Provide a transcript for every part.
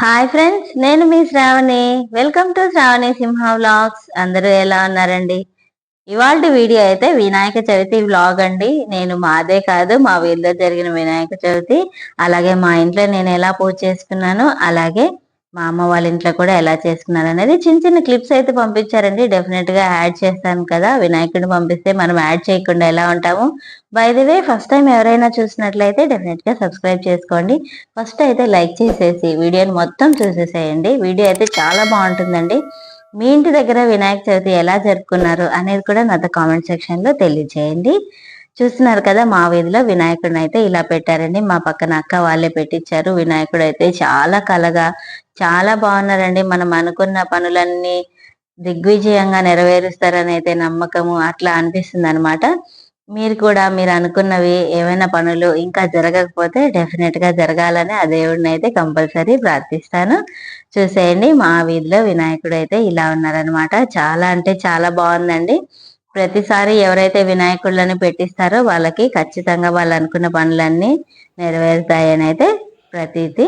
Hi friends నేను మీ Shravani. Welcome to Shravani Simha vlogs అందరూ ఎలా ఉన్నారండి? ఇవాళ వీడియో అయితే వినాయక చవితి వ్లాగ్ అండి. నేను మాదే కాదు మా వీధిలో జరిగిన వినాయక చవితి. అలాగే మా ఇంట్లో నేను ఎలా పూజ చేసుకున్నాను అలాగే మా అమ్మ వాళ్ళ ఇంట్లో కూడా ఎలా చేసుకున్నారు అనేది చిన్న చిన్న క్లిప్స్ అయితే పంపించారండి. డెఫినెట్గా యాడ్ చేస్తాను కదా. వినాయకుడిని పంపిస్తే మనం యాడ్ చేయకుండా ఎలా ఉంటాము? By the way first time ఎవరైనా చూసినట్లయితే డెఫినెట్గా సబ్స్క్రైబ్ చేసుకోండి. ఫస్ట్ అయితే లైక్ చేసేసి వీడియోని మొత్తం చూసేసేయండి. వీడియో అయితే చాలా బాగుంటుందండి. మీ ఇంటి దగ్గర వినాయక చవితి ఎలా జరుపుకున్నారు అనేది కూడా నాతో కామెంట్ సెక్షన్లో తెలియజేయండి. చూస్తున్నారు కదా మా వీధిలో వినాయకుడిని అయితే ఇలా పెట్టారండి. మా పక్కన అక్క వాళ్ళే పెట్టించారు. వినాయకుడు అయితే చాలా కలగా చాలా బాగున్నారండి. మనం అనుకున్న పనులన్నీ దిగ్విజయంగా నెరవేరుస్తారని అయితే నమ్మకము అట్లా అనిపిస్తుంది అనమాట మీరు కూడా మీరు అనుకున్నవి ఏమైనా పనులు ఇంకా జరగకపోతే డెఫినెట్గా జరగాలని ఆ దేవుడిని అయితే కంపల్సరీ ప్రార్థిస్తాను. చూసేయండి మా వీధిలో వినాయకుడు అయితే ఇలా ఉన్నారనమాట చాలా అంటే చాలా బాగుందండి. ప్రతిసారి ఎవరైతే వినాయకుళ్ళని పెట్టిస్తారో వాళ్ళకి ఖచ్చితంగా వాళ్ళు అనుకున్న పనులన్నీ నెరవేరుతాయని అయితే ప్రతీతి.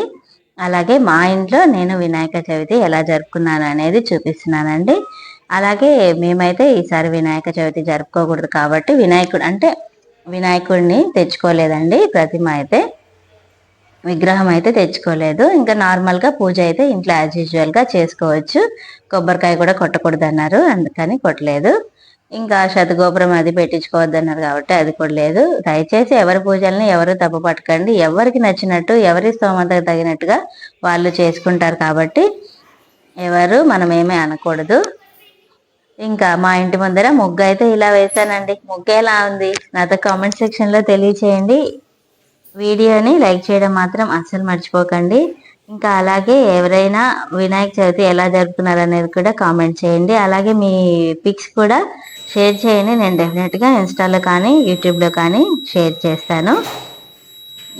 అలాగే మా ఇంట్లో నేను వినాయక చవితి ఎలా జరుపుకున్నాను అనేది చూపిస్తున్నానండి. అలాగే మేమైతే ఈసారి వినాయక చవితి జరుపుకోకూడదు కాబట్టి వినాయకుడు అంటే వినాయకుడిని తెచ్చుకోలేదండి ప్రతిమ అయితే. విగ్రహం అయితే తెచ్చుకోలేదు. ఇంకా నార్మల్గా పూజ అయితే ఇంట్లో యాజ్ యూజువల్గా చేసుకోవచ్చు. కొబ్బరికాయ కూడా కొట్టకూడదు అన్నారు అందుకని కొట్టలేదు. ఇంకా శతగోపురం అది పెట్టించుకోవద్దన్నారు కాబట్టి అది కూడా లేదు. దయచేసి ఎవరి పూజల్ని ఎవరు తప్పు పట్టకండి. ఎవరికి నచ్చినట్టు ఎవరి స్తోమతకు తగినట్టుగా వాళ్ళు చేసుకుంటారు కాబట్టి ఎవరు మనం ఏమీ అనకూడదు. ఇంకా మా ఇంటి ముందర ముగ్గు అయితే ఇలా వేసానండి ముగ్గు ఎలా ఉంది. నాతో కామెంట్ సెక్షన్లో తెలియచేయండి. వీడియోని లైక్ చేయడం మాత్రం అస్సలు మర్చిపోకండి. ఇంకా అలాగే ఎవరైనా వినాయక చవితి ఎలా జరుపుకున్నారు అనేది కూడా కామెంట్ చేయండి. అలాగే మీ పిక్స్ కూడా షేర్ చేయండి. నేను డెఫినెట్గా ఇన్స్టాలో కానీ యూట్యూబ్లో కానీ షేర్ చేస్తాను.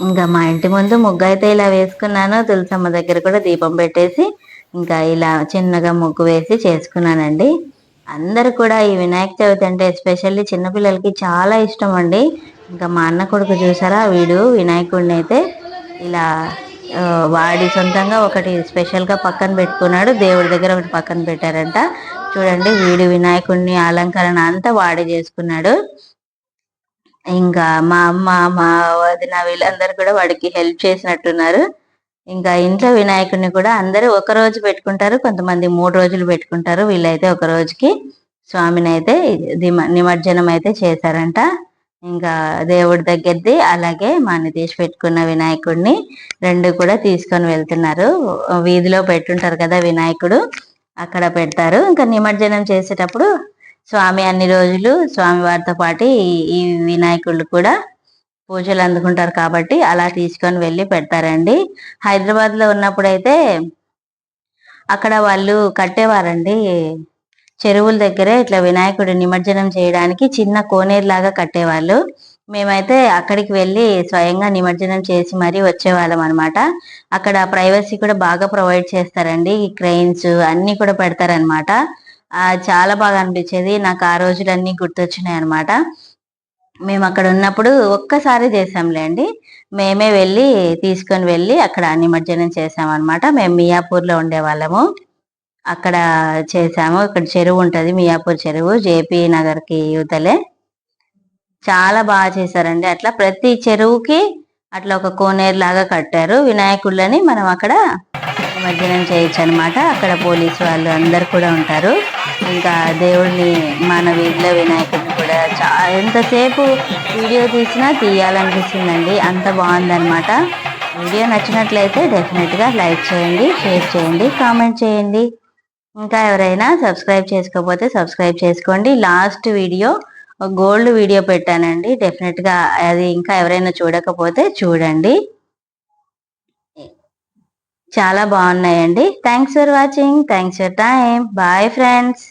ఇంకా మా ఇంటి ముందు ముగ్గు అయితే ఇలా వేసుకున్నాను. తులసమ్మ దగ్గర కూడా దీపం పెట్టేసి ఇంకా ఇలా చిన్నగా ముగ్గు వేసి చేసుకున్నానండి. అందరు కూడా ఈ వినాయక చవితి అంటే ఎస్పెషల్లీ చిన్నపిల్లలకి చాలా ఇష్టం అండి. ఇంకా మా అన్న కొడుకు చూసారా? వీడు వినాయకుడిని అయితే ఇలా వాడి సొంతంగా ఒకటి స్పెషల్గా పక్కన పెట్టుకున్నాడు. దేవుడి దగ్గర ఒకటి పక్కన పెట్టారంట. చూడండి వీడు వినాయకుడిని అలంకరణ అంతా వాడే చేసుకున్నాడు. ఇంకా మా అమ్మ మా వదిన వీళ్ళందరూ కూడా వాడికి హెల్ప్ చేసినట్టున్నారు. ఇంకా ఇంట్లో వినాయకుడిని కూడా అందరూ ఒక రోజు పెట్టుకుంటారు. కొంతమంది మూడు రోజులు పెట్టుకుంటారు. వీళ్ళైతే ఒక రోజుకి స్వామిని అయితే నిమజ్జనం అయితే చేశారంట. ఇంకా దేవుడి దగ్గరది అలాగే మా తీసి పెట్టుకున్న వినాయకుడిని రెండు కూడా తీసుకొని వెళ్తున్నారు. వీధిలో పెట్టుంటారు కదా వినాయకుడు అక్కడ పెడతారు. ఇంకా నిమజ్జనం చేసేటప్పుడు స్వామి అన్ని రోజులు స్వామి వారితో పాటు ఈ వినాయకుళ్ళు కూడా పూజలు అందుకుంటారు కాబట్టి అలా తీసుకొని వెళ్ళి పెడతారండి. హైదరాబాద్లో ఉన్నప్పుడైతే అక్కడ వాళ్ళు కట్టేవారండి. చెరువుల దగ్గరే ఇట్లా వినాయకుడి నిమజ్జనం చేయడానికి చిన్న కోనేరు లాగా కట్టేవాళ్ళు. మేమైతే అక్కడికి వెళ్ళి స్వయంగా నిమజ్జనం చేసి మరీ వచ్చేవాళ్ళం అనమాట అక్కడ ప్రైవసీ కూడా బాగా ప్రొవైడ్ చేస్తారండి. ఈ క్రెయిన్స్ అన్ని కూడా పెడతారనమాట చాలా బాగా అనిపించేది. నాకు ఆ రోజులన్నీ గుర్తొచ్చినాయి అనమాట మేము అక్కడ ఉన్నప్పుడు ఒక్కసారి చేసాంలే అండి మేమే వెళ్ళి తీసుకొని వెళ్ళి అక్కడ నిమజ్జనం చేసామన్నమాట మేము మియాపూర్లో ఉండేవాళ్ళము. అక్కడ చేసాము ఇక్కడ చెరువు ఉంటుంది. మియాపూర్ చెరువు. జేపీ నగర్కి యువతలే చాలా బాగా చేశారండి. అట్లా ప్రతి చెరువుకి అట్లా ఒక కోనేరు లాగా కట్టారు. వినాయకుళ్ళని మనం అక్కడ నిమజ్జనం చేయొచ్చు అనమాట అక్కడ పోలీసు వాళ్ళు అందరు కూడా ఉంటారు. ఇంకా దేవుడిని మన వీధిలో వినాయకుడిని కూడా చా ఎంతసేపు వీడియో తీసినా తీయాలనిపిస్తుందండి. అంత బాగుందనమాట వీడియో నచ్చినట్లయితే డెఫినెట్గా లైక్ చేయండి షేర్ చేయండి కామెంట్ చేయండి. ఇంకా ఎవరైనా సబ్స్క్రైబ్ చేసుకోకపోతే సబ్స్క్రైబ్ చేసుకోండి. లాస్ట్ వీడియో గోల్డ్ వీడియో పెట్టానండి. డెఫినెట్గా అది ఇంకా ఎవరైనా చూడకపోతే చూడండి. చాలా బాగున్నాయండి. Thanks for watching thanks for time bye friends